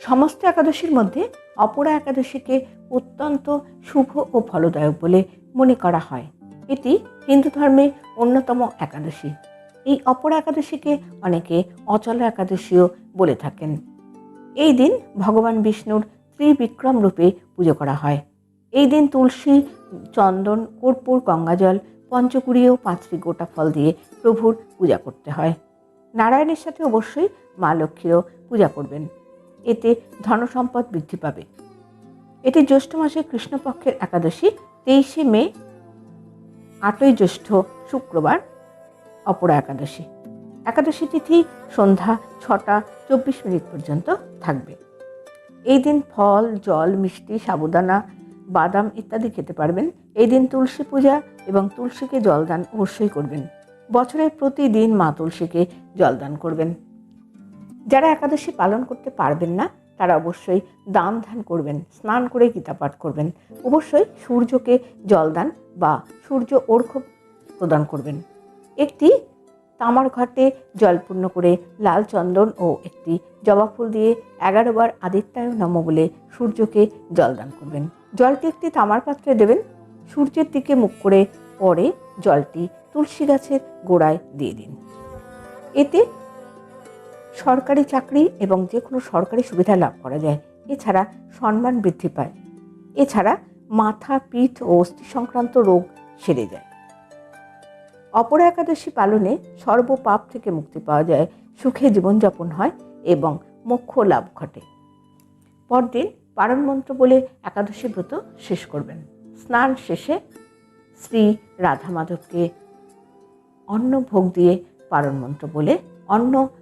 সমস্ত একাদশীর মধ্যে অপরা একাদশীকে অত্যন্ত শুভ ও ফলদায়ক বলে মনে করা হয়। এটি হিন্দু ধর্মে অন্যতম একাদশী। এই অপরা একাদশীকে অনেকে অচলা একাদশীও বলে থাকেন। এই দিন ভগবান বিষ্ণুর ত্রিবিক্রম রূপে পুজো করা হয়। এই দিন তুলসী, চন্দন, কর্পূর, গঙ্গাজল, পঞ্চকুড়ি ও পাঁচটি গোটা ফল দিয়ে প্রভুর পূজা করতে হয়। নারায়ণের সাথে অবশ্যই মা লক্ষ্মীরও পূজা করবেন। এতে ধনসম্পদ বৃদ্ধি পাবে। এটি জ্যৈষ্ঠ মাসে কৃষ্ণপক্ষের একাদশী, তেইশে মে, আটই জ্যৈষ্ঠ শুক্রবার, অপরা একাদশী। একাদশী তিথি সন্ধ্যা ছটা চব্বিশ মিনিট পর্যন্ত থাকবে। এই দিন ফল, জল, মিষ্টি, সাবুদানা, বাদাম ইত্যাদি খেতে পারবেন। এই দিন তুলসী পূজা এবং তুলসীকে জলদান অবশ্যই করবেন। বছরের প্রতিদিন মা তুলসীকে জলদান করবেন। যারা একাদশী পালন করতে পারবেন না, তারা অবশ্যই দান ধ্যান করবেন, স্নান করে গীতা পাঠ করবেন। অবশ্যই সূর্যকে জলদান বা সূর্য অর্ঘ্য প্রদান করবেন। একটি তামার ঘটে জল পূর্ণ করে লাল চন্দন ও একটি জবা ফুল দিয়ে এগারো বার আদিত্যায় নম বলে সূর্যকে জলদান করবেন। জলটি একটি তামার পাত্রে দেবেন, সূর্যের দিকে মুখ করে পরে জলটি তুলসী গাছের গোড়ায় দিয়ে দিন। এতে সরকারি চাকরি এবং যে কোনো সরকারি সুবিধা লাভ করা যায়। এছাড়া সম্মান বৃদ্ধি পায়। এছাড়া মাথা, পিঠ ও অস্থি সংক্রান্ত রোগ সেরে যায়। অপরা একাদশী পালনে সর্বপাপ থেকে মুক্তি পাওয়া যায়, সুখে জীবনযাপন হয় এবং মোক্ষ লাভ ঘটে। পরদিন পারণ মন্ত্র বলে একাদশী ব্রত শেষ করবেন। স্নান শেষে শ্রী রাধা মাধবকে অন্ন ভোগ দিয়ে পারণ মন্ত্র বলে অন্ন